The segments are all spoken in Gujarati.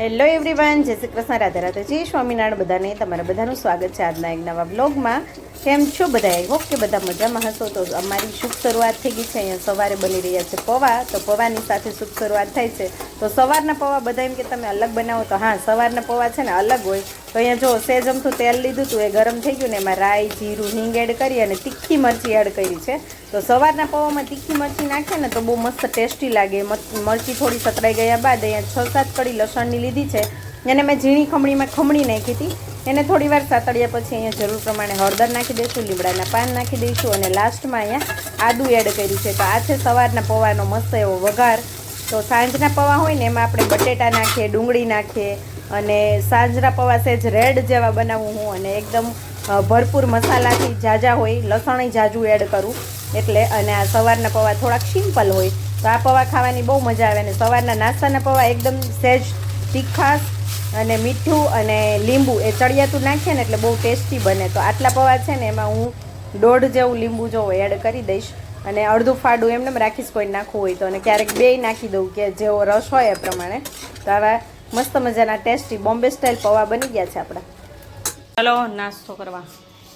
હેલો એવરીવન જય શ્રી કૃષ્ણ, રાધે રાધે. જય સ્વામિનારાયણ બધાને. તમારા બધાનું સ્વાગત છે આજના એક નવા બ્લોગમાં કેમ છો બધા? ઓકે બધા મજામાં હશો. તો અમારી શુભ શરૂઆત થઈ ગઈ છે. અહીંયા સવારે બની રહ્યા છે પૌવા. તો પૌવાની સાથે શુભ શરૂઆત થાય છે. તો સવારના પૌવા બધા એમ કે તમે અલગ બનાવો તો હા, સવારના પૌવા છે ને અલગ હોય. તો અહીંયા જો સેજ અમથું તેલ લીધું હતું, એ ગરમ થઈ ગયું ને એમાં રાઈ, જીરું, હિંગ એડ કરી અને તીખી મરચી એડ કરી છે. તો સવારના પૌવામાં તીખી મરચી નાખે ને તો બહુ મસ્ત ટેસ્ટી લાગે. મરચી થોડી સતરાઈ ગયા બાદ અહીંયા છ સાત કડી લસણની લીધી છે. એને મેં ઝીણી ખમણીમાં ખમણી નાખી હતી. એને થોડી વાર સાતળ્યા પછી અહીંયા જરૂર પ્રમાણે હળદર નાખી દઈશું, લીમડાના પાન નાખી દઈશું અને લાસ્ટમાં અહીંયા આદું એડ કર્યું છે. તો આ છે સવારના પૌવાનો મસ્ત એવો વઘાર. તો સાંજના પૌવા હોય ને એમાં આપણે બટેટા નાખીએ, ડુંગળી નાખીએ અને સાંજના પૌવા સેજ રેડ જેવા બનાવું હું અને એકદમ ભરપૂર મસાલાથી જાજા હોય લસણ જાજુ એડ કરું. એટલે અને આ સવારના પૌવા થોડાક સિમ્પલ હોય. તો આ પૌવા ખાવાની બહુ મજા આવે અને સવારના નાસ્તાના પૌવા એકદમ સહેજ તીખાશ અને મીઠું અને લીંબુ એ ચડિયાતું નાખીએ ને એટલે બહુ ટેસ્ટી બને. તો આટલા પૌવા છે ને એમાં હું દોઢ જેવું લીંબુ જો એડ કરી દઈશ અને અડધું ફાડું એમને એમ રાખીશ કોઈ નાખવું હોય તો. અને ક્યારેક બે નાખી દઉં કે જેવો રસ હોય એ પ્રમાણે. તો આવા મસ્ત મજાના ટેસ્ટી બોમ્બે સ્ટાઇલ પૌવા બની ગયા છે આપણા. ચલો નાસ્તો કરવા.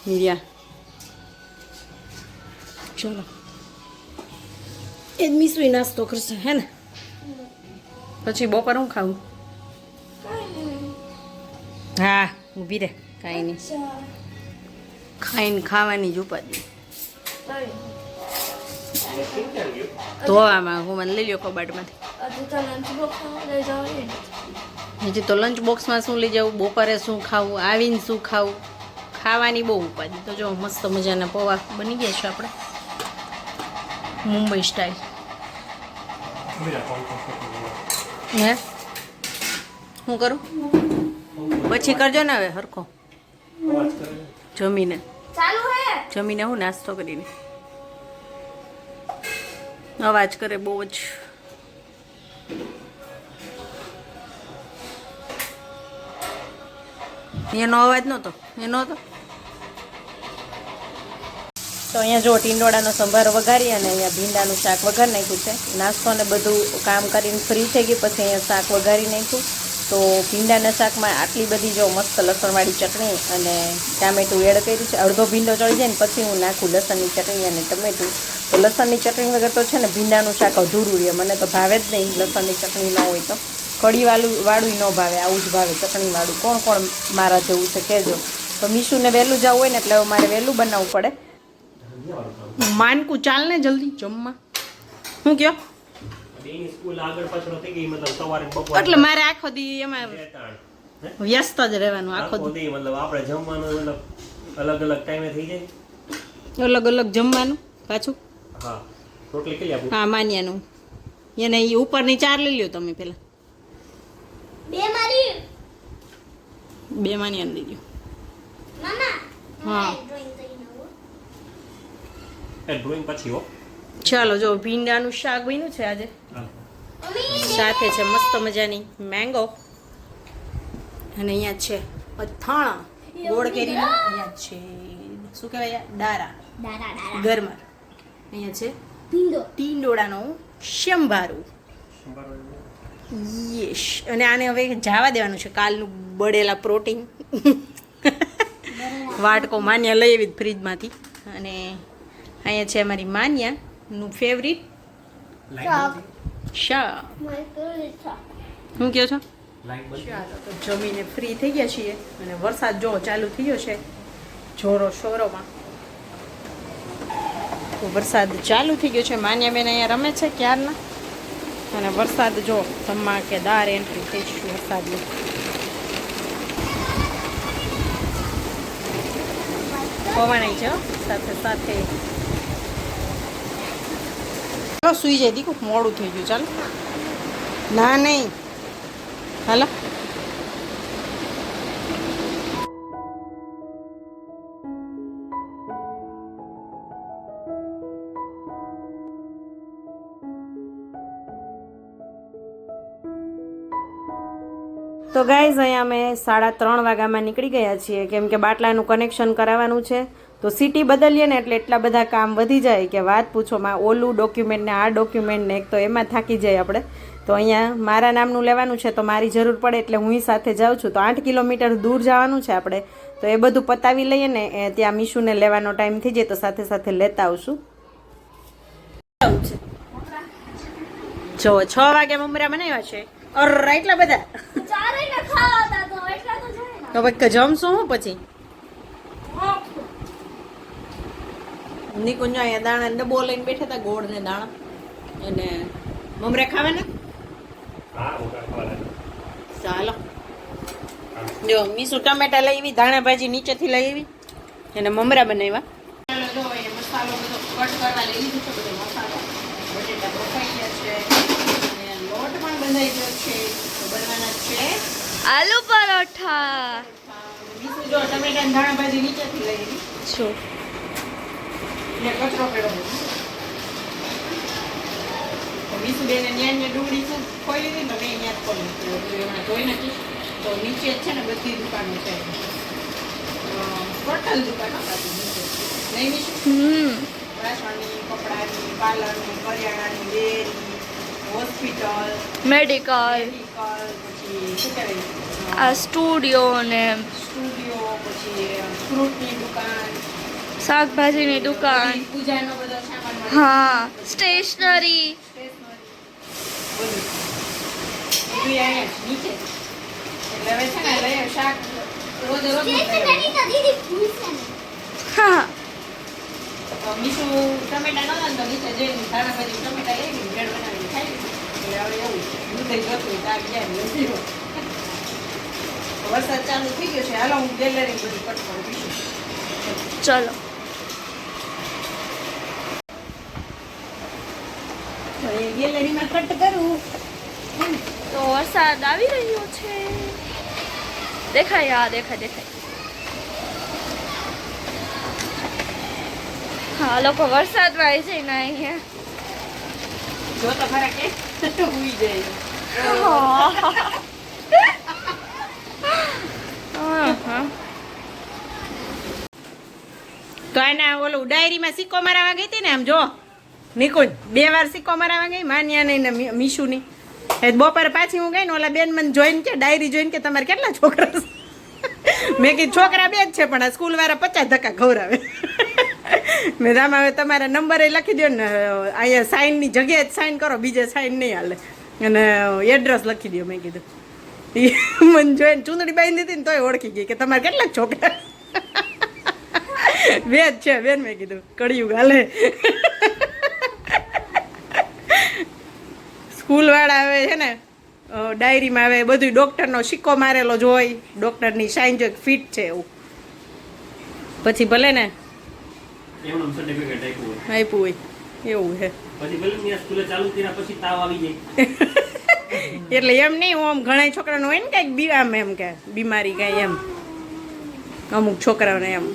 મીડિયા. ચલો. એ જ નાસ્તો કરશે હે ને? પછી બપોર હું ખાવું હા, ઊભી રે કાંઈ નહીં. ખાઈને ખાવાની જ ઉપાધિ. ધોવામાં હું મને લઈ લ્યો કબાટમાંથી. હજી તો લંચ બોક્સમાં શું લઈ જવું બપોરે શું ખાવું? આવીને શું ખાવું? ખાવાની બહુ ઉપાધી. તો જો, મસ્ત મજાના પૌવા બની ગયા છે આપણે. મુંબઈ સ્ટાઇલ હે? શું કરું? પછી કરજો ને હવે હરખો. જમીને. જમીને હું નાસ્તો કરીને. અવાજ કરે બહુ જ. એનો અવાજ નહોતો. એનો હતો. તો અહીંયા જો ટીંડોળાનો સંભાર વઘારી અને અહીંયા ભીંડાનું શાક વઘારી નાખ્યું છે. નાસ્તો ને બધું કામ કરીને ફ્રી થઈ ગઈ પછી અહીંયા શાક વઘારી નાખ્યું. તો ભીંડાના શાકમાં આટલી બધી જો મસ્ત લસણવાળી ચટણી અને ટામેટું એડ કર્યું છે. અડધો ભીંડો ચડી જાય ને પછી હું નાખું લસણની ચટણી અને ટમેટું. તો લસણની ચટણી વગર તો છે ને ભીંડાનું શાક અધૂરું રહે. મને તો ભાવે જ નહીં લસણની ચટણી ન હોય તો. કઢી વાળું ન ભાવે, આવું જ ભાવે ચટણીવાળું કોણ કોણ મારા જેવું છે કહેજો. તો મીશુને વહેલું જવું હોય ને એટલે હવે મારે વહેલું બનાવવું પડે. માનકું ચાલ ને જલ્દી જમવા. હું કયો? એટલે મારે આખો દી એમાં? વ્યસ્ત જ રહેવાનું આખો દી મતલબ આપણે જમવાનું મતલબ અલગ અલગ ટાઈમે થઈ જાય. અલગ અલગ જમવાનું પાછું? હા. રોટલી કેટલી આપું? હા માન્યાનું. એને એ ઉપરની ચાર લઈ લ્યો તમે પેલા. બે મારી? બે માન્યાને લઈ લ્યો. મામા હા. ડ્રોઈંગ પછી હો. ચાલો જો ભીંડાનું શાક બન્યું છે આજે. સાથે છે મસ્ત મજાની. મેંગો અને અહીંયા છે અથાણા. ગોળ કેરીના. અહીંયા છે શું કહેવાય ડારા દારા. દારા ગરમર અહીંયા છે ટીંડોળાનો શંભારું. યસ અને આને હવે જવા દેવાનું છે કાલનું બળેલા પ્રોટીન. વાટકો માન્યા લઈ આવી ફ્રીજમાંથી. અને અહીંયા છે અમારી માન્યાનું ફેવરિટ મારી શું કહો છો? ચાલો તો જમીને ફ્રી થઈ ગયા છીએ. અને વરસાદ જો ચાલુ થઈ ગયો છે જોરો શોરોમાં. તો વરસાદ ચાલુ થઈ ગયો છે. માન્યાબેન અહીંયા રમે છે ક્યારના? અને વરસાદ જો ધમાકેદાર એન્ટ્રી થઈ છે વરસાદની. પવન છે સાથે સાથે ચાલો સુઈ જાય. દીકું મોડું થઈ ગયું. ચાલો. ના નહીં. હાલો. તો ગાઈઝ અહીંયા અમે સાડા ત્રણ વાગ્યામાં નીકળી ગયા છીએ. કેમ કે બાટલાનું કનેક્શન કરાવવાનું છે. તો સિટી બદલીએ ને એટલે એટલા બધા કામ વધી જાય કે વાત પૂછોમાં ઓલું ડોક્યુમેન્ટને આ ડોક્યુમેન્ટને એક તો એમાં થાકી જાય આપણે. તો અહીંયા મારા નામનું લેવાનું છે તો મારી જરૂર પડે એટલે હું સાથે જાઉં છું. તો આઠ કિલોમીટર દૂર જવાનું છે આપણે. તો એ બધું પતાવી લઈએ ને ત્યાં મીશુને લેવાનો ટાઈમ થઈ જાય તો સાથે સાથે લેતા આવશું. જો છ વાગે મમરા બનાવ્યા છે. અર એટલા બધા. તો પછી જમશું હું પછી? નિકુંજ અહીંયા દાણા ડબ્બો લઈને બેઠા હતા ગોળ ને દાણા. અને મમરા ખાવે ને ચાલો. જો મીસુ ટમેટા લઈ આવી ધાણા ભાજી નીચેથી લઈ આવી અને મમરા બનાવ્યા. મસાલો બધો કટ કરવા લઈ લીધું છે બધો મસાલો બટેટા બફાઈ ગયા છે અને લોટ પણ બંધાઈ ગયો છે બનવાના છે આલુ પરોઠા. મીસુ જો ટમેટા ધાણા ભાજી નીચેથી લઈ આવી. શું ને કચરો પડ્યો તો મીસુ બેને ન્યા ન્યા ડુંગળી શું ખોઈ લીધી ને મેં ન્યા જ ખોલી લીધી. તો એમાં જોઈ નથી તો નીચે જ છે ને બધી દુકાનો છે. ટોટલ દુકાનો બાકી નીચે નહીં હમ. વાસણની કપડાની પાર્લરની કરિયાણાની ડેરી હોસ્પિટલ મેડિકલ. મેડિકલ પછી શું કહેવાય? આ સ્ટુડિયો ને સ્ટુડિયો પછી ફ્રૂટની દુકાન શાકભાજીની દુકાન. પૂજાનો બધો હા સ્ટેશનરી. હા. વરસાદ ચાલુ થઈ ગયો છે. હાલો હું ગેલેરી બધું કટ કરું ચલો. ગેલેરીમાં કટ કરું. તો વરસાદ આવી રહ્યો છે. દેખાય હા દેખાય દેખાય. હા લોકો વરસાદમાં આવી જાય ને અહીંયા. જો તો ખરા કે ઉઈ જાય. તો એને ઓલું ડાયરીમાં સિક્કો મારાવા ગઈ હતી ને આમ જો. નિકુંજ બે વાર સિક્કો મારાવા ગઈ? માન્યા નહીં ને મીશુની. એ બપોરે પાછી હું ગઈ ને ઓલા બેન મને જોઈને કે, ડાયરી જોઈને કે, તમારે કેટલા છોકરા મેં કીધું, છોકરા બે જ છે, પણ આ સ્કૂલ વાળા પચાસ ધક્કા ખવડાવે. મેં રામ હવે તમારા નંબરે લખી દો ને, અહીંયા સાઇનની જગ્યાએ જ સાઇન કરો, બીજે સાઇન નહીં હાલે. અને એડ્રેસ લખી દો મેં કીધું. મને જોઈને ચૂંદડી બાંધી હતી ને તોય ઓળખી ગઈ કે, તમારે કેટલા છોકરા બે જ છે, બેન, મેં કીધું કડિયું ગાલે સ્કૂલ આવે છે ને ડાયરીમાં આવે બધું ડૉક્ટરનો સિક્કો મારેલો જ હોય. ડૉક્ટરની સાઇન જો ફિટ છે એવું. પછી ભલે ને આપ્યું હોય. એવું છે. એટલે એમ નહીં આમ ઘણા છોકરાનું હોય ને કંઈક બી આમ એમ કે બીમારી કાંઈ એમ. અમુક છોકરાઓને એમ.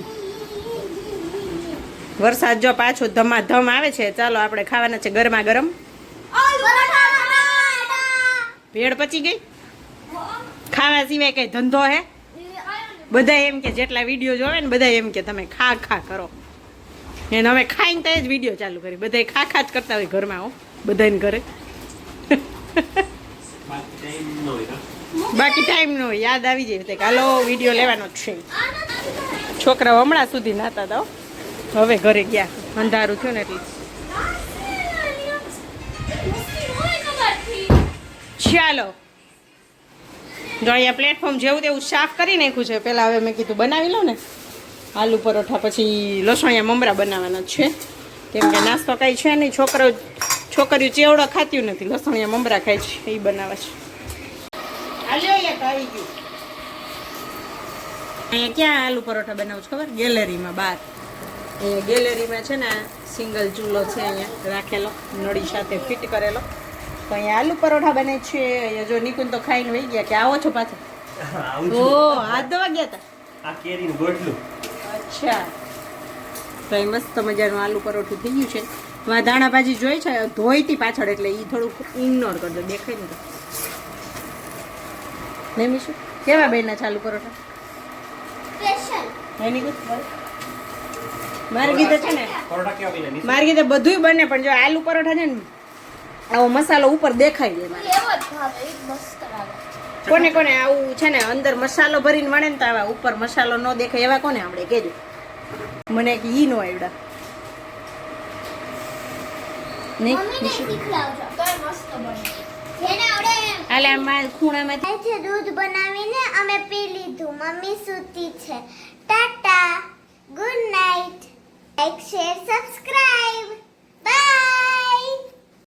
વરસાદ જો પાછો ધમાધમ આવે છે ચાલો આપણે ખાવાના છે ગરમા ગરમ. ભેળ પચી ગઈ? ખાવા સિવાય કઈ ધંધો હે? બધા એમ કે જેટલા વીડિયો જોવે ને બધા એમ કે તમે ખા ખા કરો. એને અમે ખાઈને તો જ વીડિયો ચાલુ કરી. બધા ખા ખા જ કરતા હોય ઘરમાં, હો. બધાને ઘરે. બાકી ટાઈમ ન યાદ આવી જાય. હાલો વીડિયો લેવાનો છે. છોકરાઓ હમણાં સુધી નાતા હતા હવે ઘરે ગયા. અંધારું થયું ને એટલે. ચાલો. જો અહીંયા પ્લેટફોર્મ જેવું તેવું સાફ કરી નાખ્યું છે, પહેલાં હવે મેં કીધું બનાવી લઉં ને. આલુ પરોઠા પછી લસણિયા મમરા બનાવવાના છે. કેમ કે નાસ્તો કાંઈ છે નહીં, છોકરો છોકરીઓ ચેવડો ખાતી નથી, લસણિયા મમરા ખાય છે, એ બનાવે છે. આવી ગયું. અહીંયા ક્યાં આલુ પરોઠા બનાવું છું ખબર? ગેલેરીમાં બહાર. અહીંયા ગેલેરીમાં છે ને સિંગલ ચૂલો છે અહીંયા, રાખેલો, નળી સાથે ફિટ કરેલો. તો અહીંયા આલુ પરોઠા બને છે. અહીંયા જો નિકુન તો ખાઈને વહી ગયા કે આવો છો પાછા? આવું ઓ હાથ ધોવા ગયા હતા આ કેરીનું ગોટલું અચ્છા. તો એ મસ્ત મજાનું આલુ પરોઠું થઈ ગયું છે. એમાં ધાણા ભાજી જોઈ છે? ધોઈતી પાછળ એટલે એ થોડુંક ઇગ્નોર કરજો દેખાય ને તો. નહીં મીશું? કેવા બેનના છે આલુ પરોઠા? નિકુંજ? મારે ગીતે છે ને? પરોઠા કેવા બન્યા? મારે કીધે બધુંય બને પણ જો આલુ પરોઠા છે ને આવો મસાલો ઉપર દેખાય જાય કોને કોને આવું છે ને અંદર મસાલો ભરીને વણે ને તો આવા ઉપર મસાલો ન દેખાય. એવા કોને આપણે કેજો મને કે ઈ નો આવડા. દૂધ બનાવીને અમે પી લીધું. મમ્મી સૂતી છે. Tata. Good night. Like share subscribe.